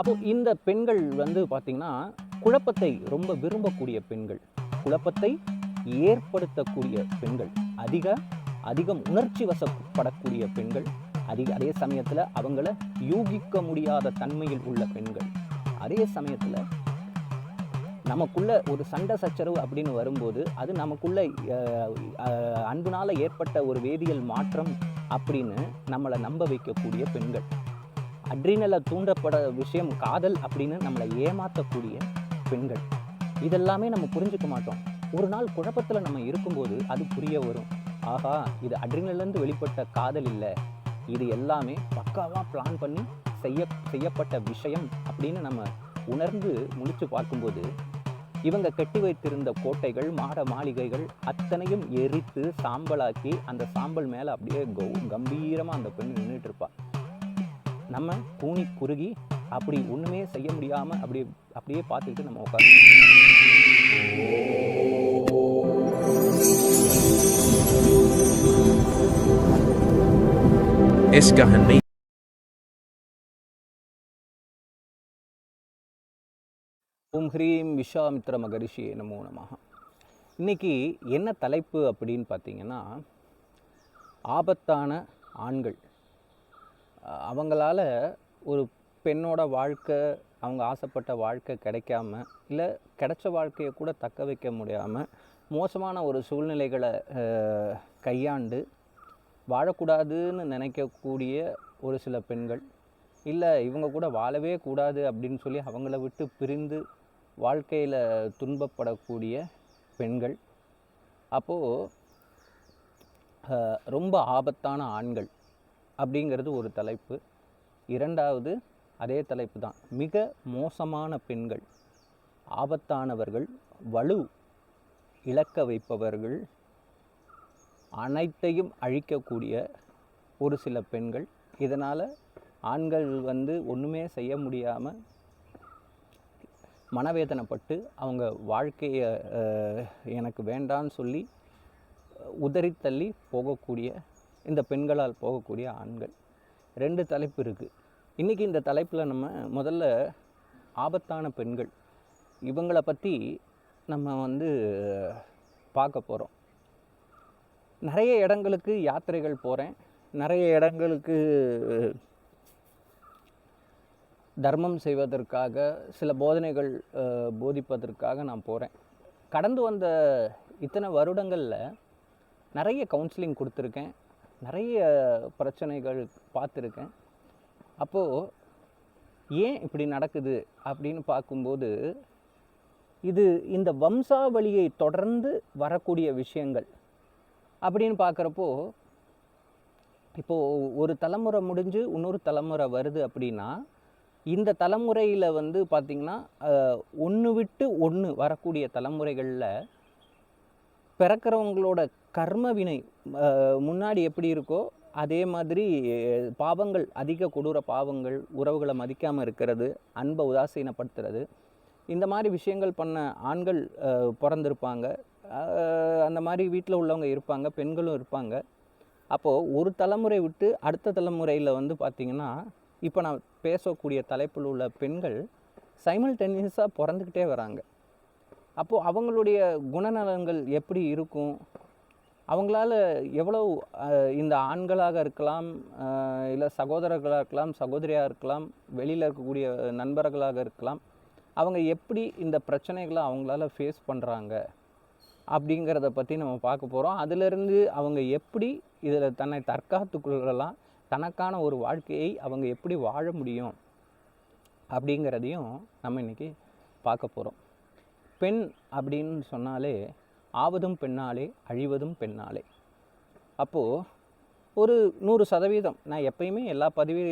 அப்போ இந்த பெண்கள் வந்து பார்த்திங்கன்னா குழப்பத்தை ரொம்ப விரும்பக்கூடிய பெண்கள். குழப்பத்தை ஏற்படுத்தக்கூடிய பெண்கள். அதிக அதிகம் உணர்ச்சி வசப்படக்கூடிய பெண்கள். அதிக அதே சமயத்தில் அவங்கள யூகிக்க முடியாத தன்மையில் உள்ள பெண்கள். அதே சமயத்தில் நமக்குள்ள ஒரு சண்டை சச்சரவு அப்படின்னு வரும்போது அது நமக்குள்ள அன்புனால் ஏற்பட்ட ஒரு வேதியியல் மாற்றம் அப்படின்னு நம்மளை நம்ப வைக்கக்கூடிய பெண்கள். அட்ரினலை தூண்டப்பட விஷயம் காதல் அப்படின்னு நம்மளை ஏமாற்றக்கூடிய பெண்கள். இதெல்லாமே நம்ம புரிஞ்சுக்க மாட்டோம். ஒரு நாள் குழப்பத்தில் நம்ம இருக்கும்போது அது புரிய வரும். ஆஹா இது அட்ரினலேருந்து வெளிப்பட்ட காதல் இல்லை. இது எல்லாமே பக்காவாக பிளான் பண்ணி செய்ய செய்யப்பட்ட விஷயம் அப்படின்னு நம்ம உணர்ந்து முழிச்சு பார்க்கும்போது இவங்க கட்டி வைத்திருந்த கோட்டைகள் மாட மாளிகைகள் அத்தனையும் எரித்து சாம்பலாக்கி அந்த சாம்பல் மேலே அப்படியே கௌ கம்பீரமாக அந்த பெண் நின்றுட்டு இருப்பாள் நம்ம கூணி குறுகி அப்படி ஒன்றுமே செய்ய முடியாமல் அப்படி அப்படியே பார்த்துக்கிட்டு நம்ம உட்காந்து ஓம் ஹ்ரீம் விஸ்வாமித்ர மகரிஷி நமோ நமக இன்றைக்கி என்ன தலைப்பு அப்படின்னு பார்த்தீங்கன்னா ஆபத்தான ஆண்கள். அவங்களால ஒரு பெண்ணோட வாழ்க்கை அவங்க ஆசைப்பட்ட வாழ்க்கை கிடைக்காம இல்லை கிடைச்ச வாழ்க்கையை கூட தக்க வைக்க முடியாமல் மோசமான ஒரு சூழ்நிலைகளை கையாண்டு வாழக்கூடாதுன்னு நினைக்கக்கூடிய ஒரு சில பெண்கள் இல்லை இவங்க கூட வாழவே கூடாது அப்படின்னு சொல்லி அவங்கள விட்டு பிரிந்து வாழ்க்கையில் துன்பப்படக்கூடிய பெண்கள். அப்போது ரொம்ப ஆபத்தான ஆண்கள். அப்படிங்கிறது ஒரு தலைப்பு. இரண்டாவது அதே தலைப்பு தான். மிக மோசமான பெண்கள் ஆபத்தானவர்கள் வலு இழக்க வைப்பவர்கள் அனைத்தையும் அழிக்கக்கூடிய ஒரு சில பெண்கள். இதனால் ஆண்கள் வந்து ஒன்றுமே செய்ய முடியாமல் மனவேதனைப்பட்டு அவங்க வாழ்க்கையை எனக்கு வேண்டான்னு சொல்லி உதறித்தள்ளி போகக்கூடிய இந்த பெண்களால் போகக்கூடிய ஆண்கள். ரெண்டு தலைப்பு இருக்குது இன்றைக்கி இந்த தலைப்பில் நம்ம முதல்ல ஆபத்தான பெண்கள். இவங்கள பற்றி நம்ம வந்து பார்க்க போகிறோம் நிறைய இடங்களுக்கு யாத்திரைகள் போகிறேன் நிறைய இடங்களுக்கு தர்மம் செய்வதற்காக சில போதனைகள் போதிப்பதற்காக நான் போகிறேன் கடந்து வந்த இத்தனை வருடங்களில் நிறைய கவுன்சிலிங் கொடுத்துருக்கேன். நிறைய பிரச்சனைகள் பார்த்துருக்கேன். அப்போது ஏன் இப்படி நடக்குது அப்படின்னு பார்க்கும்போது இது இந்த வம்சாவளியை தொடர்ந்து வரக்கூடிய விஷயங்கள் அப்படின்னு பார்க்குறப்போ இப்போது ஒரு தலைமுறை முடிஞ்சு இன்னொரு தலைமுறை வருது அப்படின்னா இந்த தலைமுறையில் வந்து பார்த்திங்கன்னா ஒன்று விட்டு ஒன்று வரக்கூடிய தலைமுறைகளில் பிறக்கிறவங்களோட கர்ம வினை முன்னாடி எப்படி இருக்கோ அதே மாதிரி பாவங்கள் அதிக கொடூர பாவங்கள் உறவுகளை மதிக்காமல் இருக்கிறது அன்பை உதாசீனப்படுத்துறது. இந்த மாதிரி விஷயங்கள் பண்ண ஆண்கள் பிறந்திருப்பாங்க. அந்த மாதிரி வீட்டில் உள்ளவங்க இருப்பாங்க பெண்களும் இருப்பாங்க. அப்போது ஒரு தலைமுறை விட்டு அடுத்த தலைமுறையில் வந்து பார்த்திங்கன்னா இப்போ நான் பேசக்கூடிய தலைப்பில் உள்ள பெண்கள் சைமல்டேனியஸாக பிறந்துக்கிட்டே வராங்க. அப்போது அவங்களுடைய குணநலன்கள் எப்படி இருக்கும்? அவங்களால எவ்வளவு இந்த ஆண்களாக இருக்கலாம் இல்லை சகோதரர்களாக இருக்கலாம் சகோதரியாக இருக்கலாம் வெளியில் இருக்கக்கூடிய நண்பர்களாக இருக்கலாம் அவங்க எப்படி இந்த பிரச்சனைகளை அவங்களால ஃபேஸ் பண்ணுறாங்க அப்படிங்கிறத பற்றி நம்ம பார்க்க போகிறோம் அதிலிருந்து அவங்க எப்படி இதில் தன்னை தற்காத்து கொள்ளலாம் தனக்கான ஒரு வாழ்க்கையை அவங்க எப்படி வாழ முடியும்? அப்படிங்கிறதையும் நம்ம இன்றைக்கி பார்க்க போகிறோம் பெண் அப்படின்னு சொன்னாலே ஆவதும் பெண்ணாலே அழிவதும் பெண்ணாலே. அப்போது ஒரு நூறு சதவீதம் நான் எப்பயுமே எல்லா பதிவு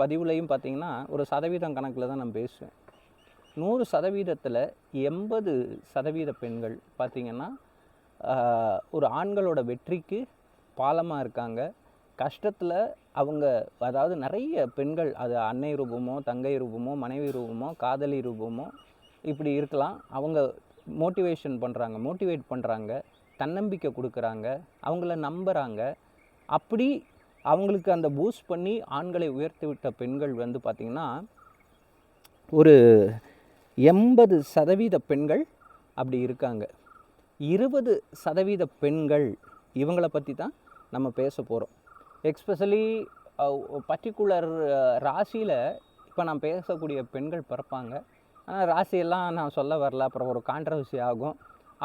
பதிவுலையும் பார்த்தீங்கன்னா ஒரு சதவீதம் கணக்கில் தான் நான் பேசுவேன். நூறு சதவீதத்தில் எண்பது சதவீத பெண்கள் பார்த்திங்கன்னா ஒரு ஆண்களோட வெற்றிக்கு பாலமாக இருக்காங்க. கஷ்டத்தில் அவங்க அதாவது நிறைய பெண்கள் அது அன்னை ரூபமோ தங்கை ரூபமோ மனைவி ரூபமோ காதலி ரூபமோ இப்படி இருக்கலாம். அவங்க மோட்டிவேஷன் பண்ணுறாங்க மோட்டிவேட் பண்ணுறாங்க தன்னம்பிக்கை கொடுக்குறாங்க அவங்கள நம்புகிறாங்க அப்படி அவங்களுக்கு அந்த பூஸ்ட் பண்ணி ஆண்களை உயர்த்தி விட்ட பெண்கள் வந்து பார்த்திங்கன்னா ஒரு எண்பது சதவீத பெண்கள் அப்படி இருக்காங்க. இருபது சதவீத பெண்கள் இவங்களை பற்றி தான் நம்ம பேச போகிறோம் எக்ஸ்பெஷலி பர்டிகுலர் ராசியில் இப்போ நான் பேசக்கூடிய பெண்கள் பிறப்பாங்க. ஆனால் ராசியெல்லாம் நான் சொல்ல வரல. அப்புறம் ஒரு கான்ட்ரவர்சி ஆகும்.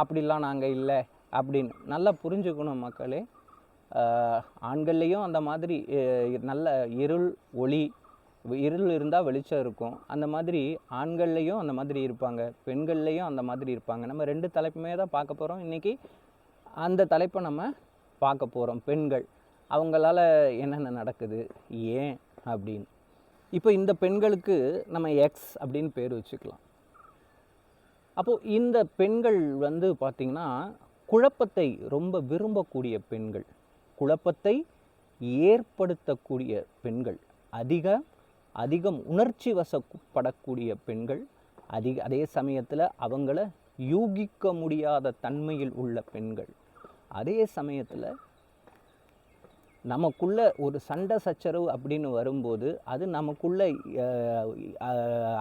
அப்படிலாம் நாங்கள் இல்லை. அப்படின்னு நல்லா புரிஞ்சுக்கணும் மக்களே. ஆண்கள்லேயும் அந்த மாதிரி நல்ல இருள் ஒளி இருள் இருந்தால் வெளிச்சம் இருக்கும். அந்த மாதிரி ஆண்கள்லேயும் அந்த மாதிரி இருப்பாங்க. பெண்கள்லேயும் அந்த மாதிரி இருப்பாங்க. நம்ம ரெண்டு தலைப்புமே தான் பார்க்க போகிறோம் இன்றைக்கி அந்த தலைப்பை நம்ம பார்க்க போகிறோம் பெண்கள். அவங்களால என்னென்ன நடக்குது? ஏன்? அப்படின்னு. இப்போ இந்த பெண்களுக்கு நம்ம எக்ஸ் அப்படின்னு பேர் வச்சுக்கலாம். அப்போது இந்த பெண்கள் வந்து பார்த்திங்கன்னா குழப்பத்தை ரொம்ப விரும்பக்கூடிய பெண்கள். குழப்பத்தை ஏற்படுத்தக்கூடிய பெண்கள். அதிக அதிகம் உணர்ச்சி வசப்படக்கூடிய பெண்கள். அதிக அதே சமயத்தில் அவங்கள யூகிக்க முடியாத தன்மையில் உள்ள பெண்கள். அதே சமயத்தில் நமக்குள்ள ஒரு சண்டை சச்சரவு அப்படின்னு வரும்போது அது நமக்குள்ள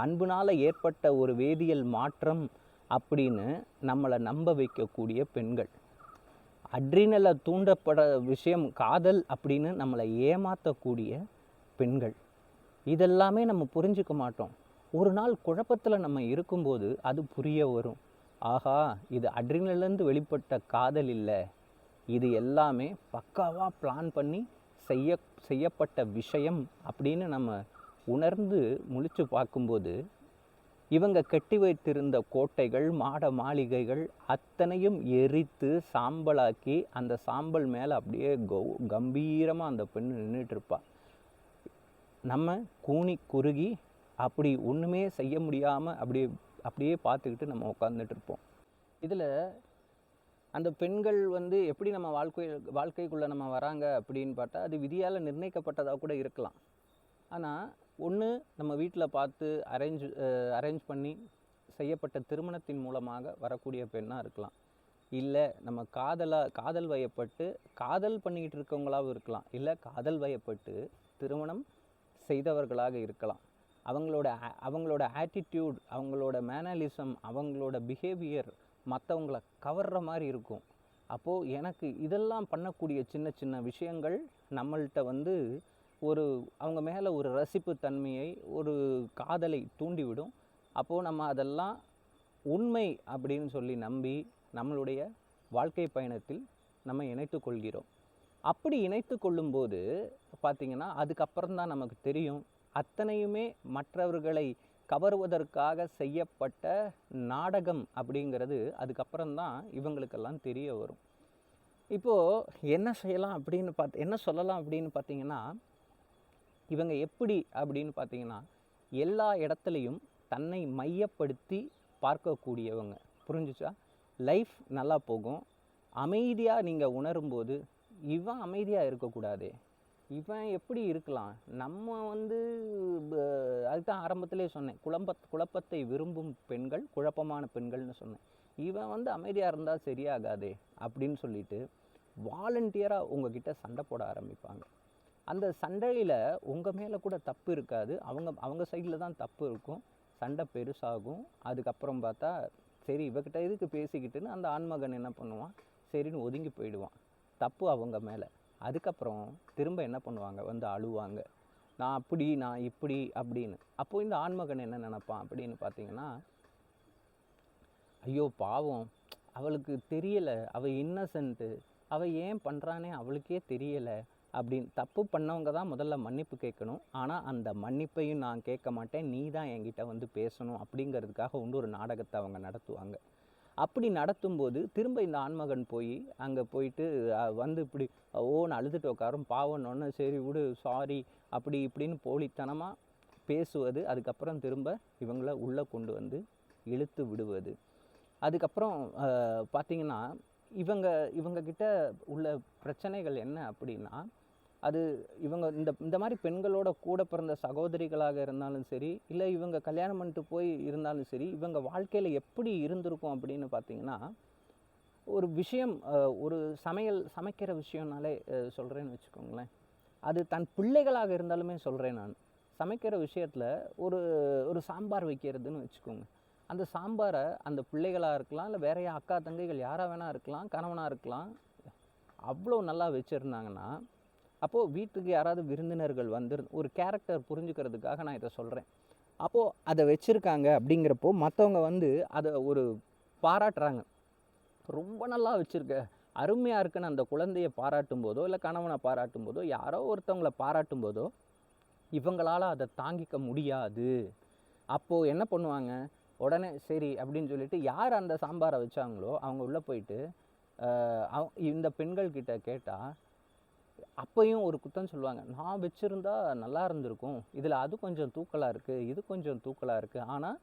அன்புனால் ஏற்பட்ட ஒரு வேதியியல் மாற்றம் அப்படின்னு நம்மளை நம்ப வைக்கக்கூடிய பெண்கள். அட்ரினலை தூண்டப்பட விஷயம் காதல் அப்படின்னு நம்மளை ஏமாற்றக்கூடிய பெண்கள். இதெல்லாமே நம்ம புரிஞ்சுக்க மாட்டோம். ஒரு நாள் குழப்பத்தில் நம்ம இருக்கும்போது அது புரிய வரும். ஆஹா இது அட்ரினலேருந்து வெளிப்பட்ட காதல் இல்லை. இது எல்லாமே பக்காவாக பிளான் பண்ணி செய்ய செய்யப்பட்ட விஷயம் அப்படின்னு நம்ம உணர்ந்து முழிச்சு பார்க்கும்போது இவங்க கட்டி வைத்திருந்த கோட்டைகள் மாட மாளிகைகள் அத்தனையும் எரித்து சாம்பலாக்கி அந்த சாம்பல் மேலே அப்படியே கௌ கம்பீரமாக அந்த பெண் நின்றுட்டுருப்பாள் நம்ம கூனி குறுகி அப்படி ஒன்றுமே செய்ய முடியாமல் அப்படியே அப்படியே பார்த்துக்கிட்டு நம்ம உட்காந்துட்டு இருப்போம். இதில் அந்த பெண்கள் வந்து எப்படி நம்ம வாழ்க்கை வாழ்க்கைக்குள்ளே நம்ம வராங்க அப்படின்னு பார்த்தா அது விதியால் நிர்ணயிக்கப்பட்டதாக கூட இருக்கலாம். ஆனால் ஒன்று நம்ம வீட்டில் பார்த்து அரேஞ்ச் அரேஞ்ச் பண்ணி செய்யப்பட்ட திருமணத்தின் மூலமாக வரக்கூடிய பெண்ணாக இருக்கலாம். இல்லை நம்ம காதலாக காதல் வயப்பட்டு காதல் பண்ணிக்கிட்டு இருக்கவங்களாகவும் இருக்கலாம். இல்லை காதல் வயப்பட்டு திருமணம் செய்தவர்களாக இருக்கலாம். அவங்களோட அவங்களோட ஆட்டிடியூட் அவங்களோட மேனலிசம் அவங்களோட பிஹேவியர் மற்றவங்கள கவர்ற மாதிரி இருக்கும். அப்போது எனக்கு இதெல்லாம் பண்ணக்கூடிய சின்ன சின்ன விஷயங்கள் நம்மள்கிட்ட வந்து ஒரு அவங்க மேலே ஒரு ரசிப்பு தன்மையை ஒரு காதலை தூண்டிவிடும். அப்போது நம்ம அதெல்லாம் உண்மை அப்படின்னு சொல்லி நம்பி நம்மளுடைய வாழ்க்கை பயணத்தில் நம்ம இணைத்து கொள்கிறோம். அப்படி இணைத்து கொள்ளும்போது பார்த்திங்கன்னா அதுக்கப்புறம் தான் நமக்கு தெரியும். அத்தனையுமே மற்றவர்களை கவருவதற்காக செய்யப்பட்ட நாடகம் அப்படிங்கிறது அதுக்கப்புறம்தான் இவங்களுக்கெல்லாம் தெரிய வரும். இப்போது என்ன செய்யலாம் அப்படின்னு பார்த்து என்ன சொல்லலாம் அப்படின்னு பார்த்தீங்கன்னா இவங்க எப்படி அப்படின்னு பார்த்தீங்கன்னா எல்லா இடத்துலையும் தன்னை மையப்படுத்தி பார்க்கக்கூடியவங்க. புரிஞ்சுச்சா? லைஃப் நல்லா போகும். அமைதியாக நீங்கள் உணரும்போது இவன் அமைதியாக இருக்கக்கூடாதே. இவன் எப்படி இருக்கலாம்? நம்ம வந்து அதுதான் ஆரம்பத்திலே சொன்னேன். குழம்ப குழப்பத்தை விரும்பும் பெண்கள் குழப்பமான பெண்கள்னு சொன்னேன். இவன் வந்து அமைதியாக இருந்தால் சரியாகாதே அப்படின்னு சொல்லிட்டு வாலண்டியராக உங்ககிட்ட சண்டை போட ஆரம்பிப்பாங்க. அந்த சண்டையில் உங்கள் மேலே கூட தப்பு இருக்காது. அவங்க அவங்க சைடில் தான் தப்பு இருக்கும். சண்டை பெருசாகும். அதுக்கப்புறம் பார்த்தா சரி இவகிட்ட எதுக்கு பேசிக்கிட்டுன்னு அந்த ஆண்மகன் என்ன பண்ணுவான்? சரின்னு ஒதுங்கி போயிடுவான். தப்பு அவங்க மேலே. அதுக்கப்புறம் திரும்ப என்ன பண்ணுவாங்க? வந்து அழுவாங்க. நான் அப்படி நான் இப்படி அப்படின்னு. அப்போ இந்த ஆண்மகன் என்ன நினப்பான் அப்படின்னு பார்த்தீங்கன்னா ஐயோ பாவம். அவளுக்கு தெரியலை. அவள் இன்னசென்ட்டு அவள் ஏன் பண்ணுறானே அவளுக்கே தெரியலை அப்படின்னு. தப்பு பண்ணவங்க தான் முதல்ல மன்னிப்பு கேட்கணும். ஆனால் அந்த மன்னிப்பையும் நான் கேட்க மாட்டேன். நீ தான் என்கிட்ட வந்து பேசணும் அப்படிங்கிறதுக்காக இன்னொரு நாடகத்தை அவங்க நடத்துவாங்க. அப்படி நடத்தும்போது திரும்ப இந்த ஆண்மகன் போய் அங்கே போயிட்டு வந்து இப்படி ஓன்னு அழுதுட்டு உட்காரும் பாவம்னு சரி விடு சாரி அப்படி இப்படின்னு போலித்தனமாக பேசுவது அதுக்கப்புறம் திரும்ப இவங்களை உள்ளே கொண்டு வந்து இழுத்து விடுவது. அதுக்கப்புறம் பார்த்திங்கன்னா பார்த்தீங்கன்னா இவங்க இவங்கக்கிட்ட உள்ள பிரச்சனைகள் என்ன அப்படின்னா அது இவங்க இந்த இந்த மாதிரி பெண்களோட கூட பிறந்த சகோதரிகளாக இருந்தாலும் சரி இல்லை இவங்க கல்யாணம் பண்ணிட்டு போய் இருந்தாலும் சரி இவங்க வாழ்க்கையில் எப்படி இருந்திருக்கும் அப்படின்னு பார்த்தீங்கன்னா ஒரு விஷயம் ஒரு சமையல் சமைக்கிற விஷயம்னாலே சொல்கிறேன்னு வச்சுக்கோங்களேன். அது தன் பிள்ளைகளாக இருந்தாலுமே சொல்கிறேன் நான். சமைக்கிற விஷயத்தில் ஒரு ஒரு சாம்பார் வைக்கிறதுன்னு வச்சுக்கோங்க. அந்த சாம்பாரை அந்த பிள்ளைகளாக இருக்கலாம் இல்லை வேற யா- அக்கா தங்கைகள் யாராக வேணா இருக்கலாம் கணவனாக இருக்கலாம் அவ்வளோ நல்லா வச்சுருந்தாங்கன்னா அப்போது வீட்டுக்கு யாராவது விருந்தினர்கள் வந்து ஒரு கேரக்டர் புரிஞ்சுக்கிறதுக்காக நான் இதை சொல்கிறேன் அப்போது அதை வச்சுருக்காங்க அப்படிங்கிறப்போ மற்றவங்க வந்து அதை ஒரு பாராட்டுறாங்க. ரொம்ப நல்லா வச்சுருக்க. அருமையாக இருக்குன்னு அந்த குழந்தைய பாராட்டும் போதோ இல்லை கணவனை பாராட்டும் போதோ யாரோ ஒருத்தவங்களை பாராட்டும் போதோ இவங்களால் அதை தாங்கிக்க முடியாது. அப்போது என்ன பண்ணுவாங்க? உடனே சரி அப்படின்னு சொல்லிட்டு யார் அந்த சாம்பாரை வச்சாங்களோ அவங்க உள்ளே போயிட்டு அவ- இந்த பெண்கள் கிட்ட கேட்டால் அப்பையும் ஒரு குத்தம் சொல்லுவாங்க. நான் வச்சுருந்தா நல்லா இருந்திருக்கும். இதில் அது கொஞ்சம் தூக்கலாக இருக்குது இது கொஞ்சம் தூக்கலாக இருக்குது ஆனால்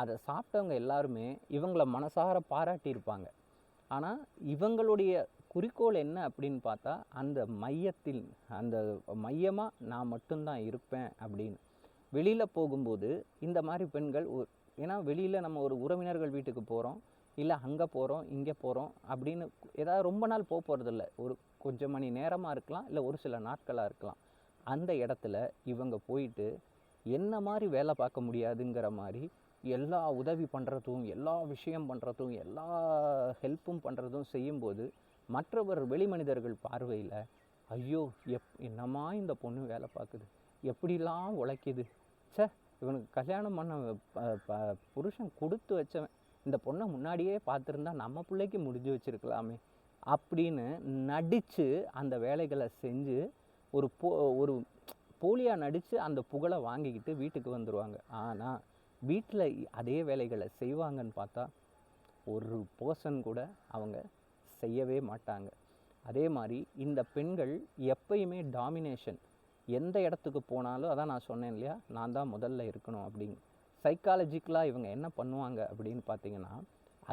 அதை சாப்பிட்டவங்க எல்லாருமே இவங்கள மனசார பாராட்டியிருப்பாங்க. ஆனால் இவங்களுடைய குறிக்கோள் என்ன அப்படின்னு பார்த்தா அந்த மையத்தில் அந்த மையமாக நான் மட்டும்தான் இருப்பேன் அப்படின்னு. வெளியில் போகும்போது இந்த மாதிரி பெண்கள் ஒரு ஏன்னா வெளியில் நம்ம ஒரு உறவினர்கள் வீட்டுக்கு போகிறோம் இல்லை அங்கே போகிறோம் இங்கே போகிறோம் அப்படின்னு ஏதாவது ரொம்ப நாள் போக போகிறதில்ல ஒரு கொஞ்சம் மணி நேரமாக இருக்கலாம் இல்லை ஒரு சில நாட்களாக இருக்கலாம். அந்த இடத்துல இவங்க போயிட்டு என்ன மாதிரி வேலை பார்க்க முடியாதுங்கிற மாதிரி எல்லா உதவி பண்ணுறதும் எல்லா விஷயம் பண்ணுறதும் எல்லா ஹெல்ப்பும் பண்ணுறதும் செய்யும்போது மற்றவர் வெளி மனிதர்கள் பார்வையில் ஐயோ எப் என்னம்மா இந்த பொண்ணு வேலை பார்க்குது? எப்படிலாம் உழைக்குது? சே இவனுக்கு கல்யாணம் பண்ண ப- புருஷன் கொடுத்து வச்சவன் இந்த பொண்ணை முன்னாடியே பார்த்துருந்தா நம்ம பிள்ளைக்கு முடிஞ்சு வச்சிருக்கலாமே அப்படின்னு நடித்து அந்த வேலைகளை செஞ்சு ஒரு போ ஒரு போலியாக நடித்து அந்த புகழை வாங்கிக்கிட்டு வீட்டுக்கு வந்துடுவாங்க ஆனால் வீட்டில் அதே வேலைகளை செய்வாங்கன்னு பார்த்தா ஒரு பர்சன் கூட அவங்க செய்யவே மாட்டாங்க. அதே மாதிரி இந்த பெண்கள் எப்பயுமே டாமினேஷன் எந்த இடத்துக்கு போனாலும் அதான் நான் சொன்னேன் இல்லையா? நான் தான் முதல்ல இருக்கணும் அப்படின்னு. சைக்காலஜிக்கலாக இவங்க என்ன பண்ணுவாங்க அப்படின்னு பார்த்தீங்கன்னா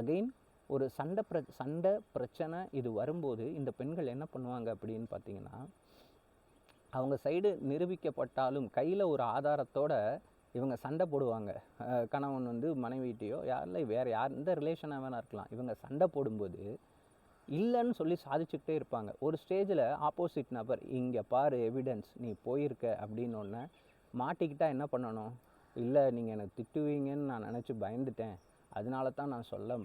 அகைன் ஒரு சண்டை பிர சண்டை பிரச்சனை இது வரும்போது இந்த பெண்கள் என்ன பண்ணுவாங்க அப்படின்னு பார்த்தீங்கன்னா அவங்க சைடு நிரூபிக்கப்பட்டாலும் கையில் ஒரு ஆதாரத்தோட இவங்க சண்டை போடுவாங்க. கணவன் வந்து மனைவிட்டையோ யாரில் வேறு யார் எந்த ரிலேஷனாக வேணா இருக்கலாம். இவங்க சண்டை போடும்போது இல்லைன்னு சொல்லி சாதிச்சுக்கிட்டே இருப்பாங்க. ஒரு ஸ்டேஜில் ஆப்போசிட் நபர் இங்கே பாரு எவிடன்ஸ் நீ போயிருக்க அப்படின்னு ஒன்று மாட்டிக்கிட்டால் என்ன பண்ணணும்? இல்லை நீங்கள் எனக்கு திட்டுவீங்கன்னு நான் நினச்சி பயந்துட்டேன். அதனால தான் நான் சொல்ல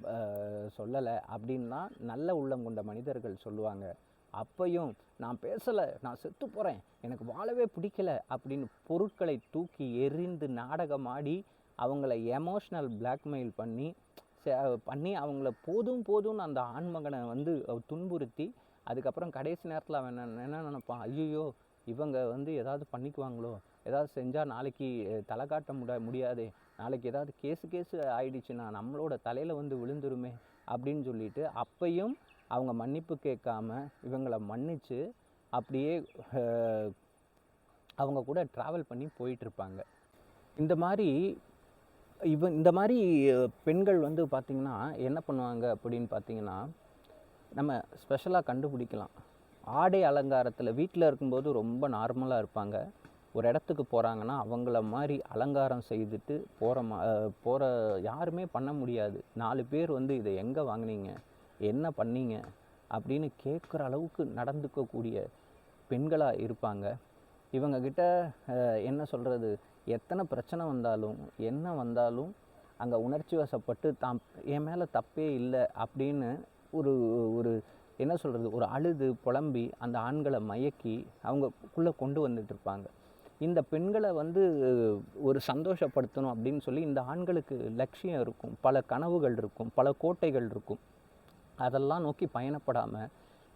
சொல்லலை. அப்படின்னா நல்ல உள்ளம் கொண்ட மனிதர்கள் சொல்லுவாங்க. அப்பையும் நான் பேசலை நான் செத்து போகிறேன் எனக்கு வாழவே பிடிக்கல. அப்படின்னு பொருட்களை தூக்கி எரிந்து நாடகமாடி அவங்கள எமோஷ்னல் பிளாக்மெயில் பண்ணி பண்ணி அவங்கள போதும் போதும்னு அந்த ஆண்மகனை வந்து துன்புறுத்தி அதுக்கப்புறம் கடைசி நேரத்தில் அவன் என்ன என்ன நினைப்பான்? ஐயோ இவங்க வந்து ஏதாவது பண்ணிக்குவாங்களோ? ஏதாவது செஞ்சால் நாளைக்கு தலை காட்ட முட முடியாதே. நாளைக்கு ஏதாவது கேஸு கேஸு ஆயிடுச்சுன்னா நம்மளோட தலையில் வந்து விழுந்துருமே அப்படின்னு சொல்லிட்டு அப்பையும் அவங்க மன்னிப்பு கேட்காம இவங்களை மன்னிச்சு அப்படியே அவங்க கூட ட்ராவல் பண்ணி போயிட்டுருப்பாங்க. இந்த மாதிரி இவ இந்த மாதிரி பெண்கள் வந்து பார்த்திங்கன்னா என்ன பண்ணுவாங்க அப்படின்னு பார்த்தீங்கன்னா நம்ம ஸ்பெஷலாக கண்டுபிடிக்கலாம். ஆடை அலங்காரத்தில் வீட்டில் இருக்கும்போது ரொம்ப நார்மலாக இருப்பாங்க. ஒரு இடத்துக்கு போகிறாங்கன்னா அவங்கள மாதிரி அலங்காரம் செய்துட்டு போகிற மா போகிற யாருமே பண்ண முடியாது. நாலு பேர் வந்து இதை எங்கே வாங்குனீங்க? என்ன பண்ணீங்க? அப்படின்னு கேட்குற அளவுக்கு நடந்துக்கக்கூடிய பெண்களாக இருப்பாங்க. இவங்கக்கிட்ட என்ன சொல்கிறது எத்தனை பிரச்சனை வந்தாலும் என்ன வந்தாலும் அங்கே உணர்ச்சி வசப்பட்டு தாம் என் மேலே தப்பே இல்லை அப்படின்னு ஒரு ஒரு என்ன சொல்கிறது ஒரு அழுது புலம்பி அந்த ஆண்களை மயக்கி அவங்கக்குள்ளே கொண்டு வந்துட்டு இருப்பாங்க. இந்த பெண்களை வந்து ஒரு சந்தோஷப்படுத்தணும் அப்படின்னு சொல்லி இந்த ஆண்களுக்கு லட்சியம் இருக்கும். பல கனவுகள் இருக்கும். பல கோட்டைகள் இருக்கும். அதெல்லாம் நோக்கி பயணப்படாமல்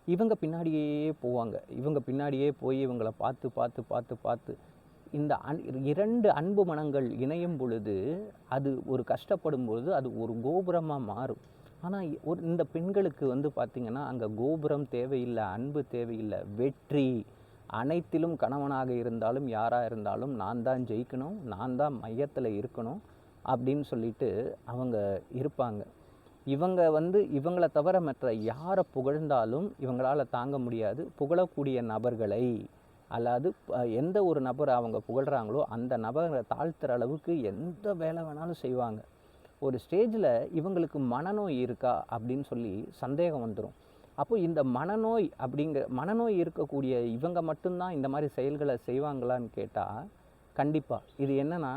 இவங்க பின்னாடியே போவாங்க. இவங்க பின்னாடியே போய் இவங்களை பார்த்து பார்த்து பார்த்து பார்த்து இந்த அன் இரண்டு அன்பு மனங்கள் இணையும் பொழுது அது ஒரு கஷ்டப்படும் பொழுது அது ஒரு கோபுரமாக மாறும். ஆனால் ஒரு இந்த பெண்களுக்கு வந்து பார்த்திங்கன்னா அங்கே கோபுரம் தேவையில்லை அன்பு தேவையில்லை வெற்றி அனைத்திலும் கணவனாக இருந்தாலும் யாராக இருந்தாலும் நான் தான் ஜெயிக்கணும் நான் தான் மையத்தில் இருக்கணும் அப்படின்னு சொல்லிட்டு அவங்க இருப்பாங்க. இவங்க வந்து இவங்கள தவிர மற்ற யாரை புகழ்ந்தாலும் இவங்களால தாங்க முடியாது. புகழக்கூடிய நபர்களை அல்லாது ப- எந்த ஒரு நபரை அவங்க புகழ்கிறாங்களோ அந்த நபரை தாழ்த்துற அளவுக்கு எந்த வேலை வேணாலும் செய்வாங்க. ஒரு ஸ்டேஜில் இவங்களுக்கு மனநோய் இருக்கா அப்படின்னு சொல்லி சந்தேகம் வந்துடும் அப்போ இந்த மனநோய் அப்படிங்கிற மனநோய் இருக்கக்கூடிய இவங்க மட்டும்தான் இந்த மாதிரி செயல்களை செய்வாங்களான்னு கேட்டால் கண்டிப்பாக இது என்னென்னா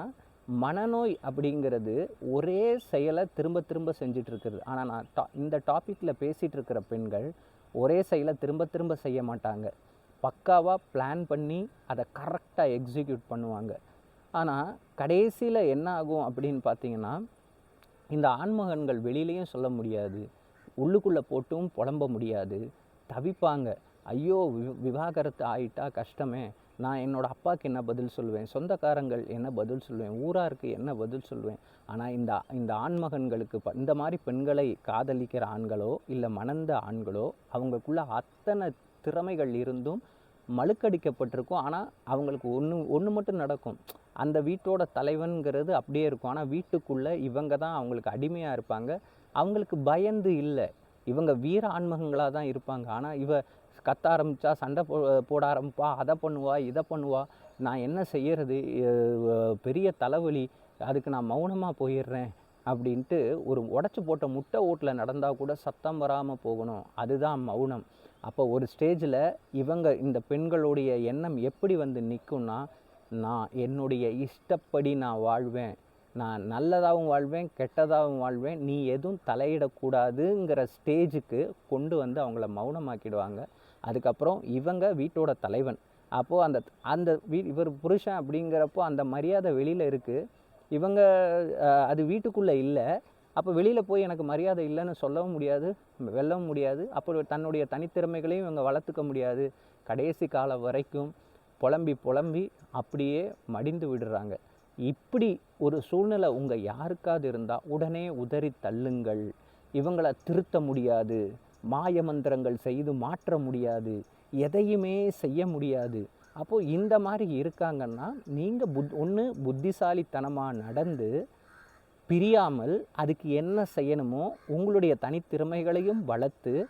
மனநோய் அப்படிங்கிறது ஒரே செயலை திரும்ப திரும்ப செஞ்சிட்ருக்குறது ஆனால் நான் டா இந்த டாப்பிக்கில் பேசிகிட்டு இருக்கிற பெண்கள் ஒரே செயலை திரும்ப திரும்ப செய்ய மாட்டாங்க. பக்காவாக பிளான் பண்ணி அதை கரெக்டாக எக்ஸிக்யூட் பண்ணுவாங்க. ஆனால் கடைசியில் என்ன ஆகும் அப்படின்னு பார்த்தீங்கன்னா இந்த ஆண்மகன்கள் வெளியிலையும் சொல்ல முடியாது. உள்ளுக்குள்ளே போட்டும் புலம்ப முடியாது. தவிப்பாங்க. ஐயோ வி- விவாகரத்து ஆயிட்டா கஷ்டமே. நான் என்னோடய அப்பாவுக்கு என்ன பதில் சொல்லுவேன் சொந்தக்காரங்கள் என்ன பதில் சொல்லுவேன் ஊராருக்கு என்ன பதில் சொல்லுவேன் ஆனால் இந்த இந்த ஆண்மகன்களுக்கு இந்த மாதிரி பெண்களை காதலிக்கிற ஆண்களோ இல்லை மணந்த ஆண்களோ அவங்களுக்குள்ள அத்தனை திறமைகள் இருந்தும் மழுக்கடிக்கப்பட்டிருக்கும். ஆனால் அவங்களுக்கு ஒன்று ஒன்று மட்டும் நடக்கும். அந்த வீட்டோட தலைவன்கிறது அப்படியே இருக்கும். ஆனால் வீட்டுக்குள்ளே இவங்க தான் அவங்களுக்கு அடிமையாக இருப்பாங்க. அவங்களுக்கு பயந்து இல்லை. இவங்க வீர ஆன்மகங்களாக தான் இருப்பாங்க. ஆனால் இவ கத்த ஆரம்பிச்சா சண்டை போ போட ஆரம்பிப்பா அதை பண்ணுவா இதை பண்ணுவா. நான் என்ன செய்யறது? பெரிய தலைவலி. அதுக்கு நான் மௌனமாக போயிடுறேன் அப்படின்ட்டு ஒரு உடச்சி போட்ட முட்டை ஓட்டில் நடந்தால் கூட சத்தம் வராமல் போகணும். அதுதான் மௌனம். அப்போ ஒரு ஸ்டேஜில் இவங்க இந்த பெண்களுடைய எண்ணம் எப்படி வந்து நிற்கும்னா நான் என்னுடைய இஷ்டப்படி நான் வாழ்வேன். நான் நல்லதாகவும் வாழ்வேன் கெட்டதாகவும் வாழ்வேன் நீ எதுவும் தலையிடக்கூடாதுங்கிற ஸ்டேஜுக்கு கொண்டு வந்து அவங்கள மௌனமாக்கிடுவாங்க. அதுக்கப்புறம் இவங்க வீட்டோட தலைவன். அப்போது அந்த அந்த வீ இவர் புருஷன் அப்படிங்கிறப்போ அந்த மரியாதை வெளியில் இருக்குது இவங்க அது வீட்டுக்குள்ளே இல்லை. அப்போ வெளியில் போய் எனக்கு மரியாதை இல்லைன்னு சொல்லவும் முடியாது வெல்லவும் முடியாது. அப்போ தன்னுடைய தனித்திறமைகளையும் இவங்க வளர்த்துக்க முடியாது. கடைசி காலம் வரைக்கும் புலம்பி புலம்பி அப்படியே மடிந்து விடுறாங்க. இப்படி ஒரு சூழ்நிலை உங்கள் யாருக்காவது இருந்தால் உடனே உதறி தள்ளுங்கள். இவங்களை திருத்த முடியாது. மாயமந்திரங்கள் செய்து மாற்ற முடியாது. எதையுமே செய்ய முடியாது. அப்போது இந்த மாதிரி இருக்காங்கன்னா நீங்கள் புத் ஒன்று புத்திசாலித்தனமாக நடந்து பிரியாமல் அதுக்கு என்ன செய்யணுமோ உங்களுடைய தனித்திறமைகளையும் வளர்த்து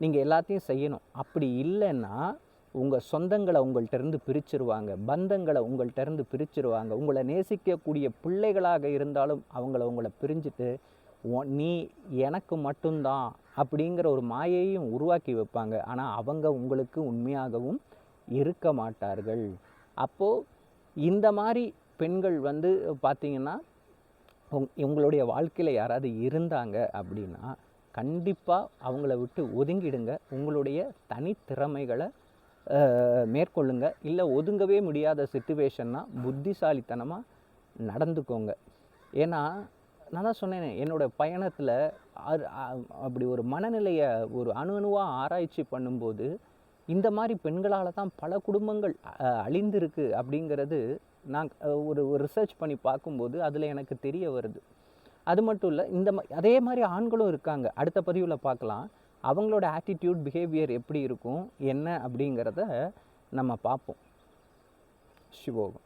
நீங்கள் எல்லாத்தையும் செய்யணும். அப்படி இல்லைன்னா உங்கள் சொந்தங்களை உங்கள்கிட்டருந்து பிரிச்சிருவாங்க. பந்தங்களை உங்கள்கிட்டருந்து பிரிச்சிருவாங்க. உங்களை நேசிக்கக்கூடிய பிள்ளைகளாக இருந்தாலும் அவங்கள உங்களை பிரிஞ்சுட்டு உன்- நீ எனக்கு மட்டும்தான் அப்படிங்கிற ஒரு மாயையும் உருவாக்கி வைப்பாங்க. ஆனால் அவங்க உங்களுக்கு உண்மையாகவும் இருக்க மாட்டார்கள். அப்போது இந்த மாதிரி பெண்கள் வந்து பார்த்திங்கன்னா உங் உங்களுடைய வாழ்க்கையில் யாராவது இருந்தாங்க அப்படின்னா கண்டிப்பாக அவங்கள விட்டு ஒதுங்கிடுங்க. உங்களுடைய தனித்திறமைகளை மேற்கொள்ளுங்க. இல்லை ஒதுங்கவே முடியாத சுச்சுவேஷன்னா புத்திசாலித்தனமாக நடந்துக்கோங்க. ஏன்னா நான் தான் சொன்னேனே என்னோட பயணத்தில் அப்படி ஒரு மனநிலையை ஒரு அணு அணுவாக ஆராய்ச்சி பண்ணும்போது இந்த மாதிரி பெண்களால் தான் பல குடும்பங்கள் அழிந்திருக்கு அப்படிங்கிறது நான் ஒரு ஒரு ரிசர்ச் பண்ணி பார்க்கும்போது அதில் எனக்கு தெரிய வருது. அது மட்டும் இல்லை இந்த அதே மாதிரி ஆண்களும் இருக்காங்க. அடுத்த பதிவில் பார்க்கலாம். அவங்களோட ஆட்டிடியூட் பிஹேவியர் எப்படி இருக்கும் என்ன அப்படிங்கிறத நம்ம பார்ப்போம். சிவோகம்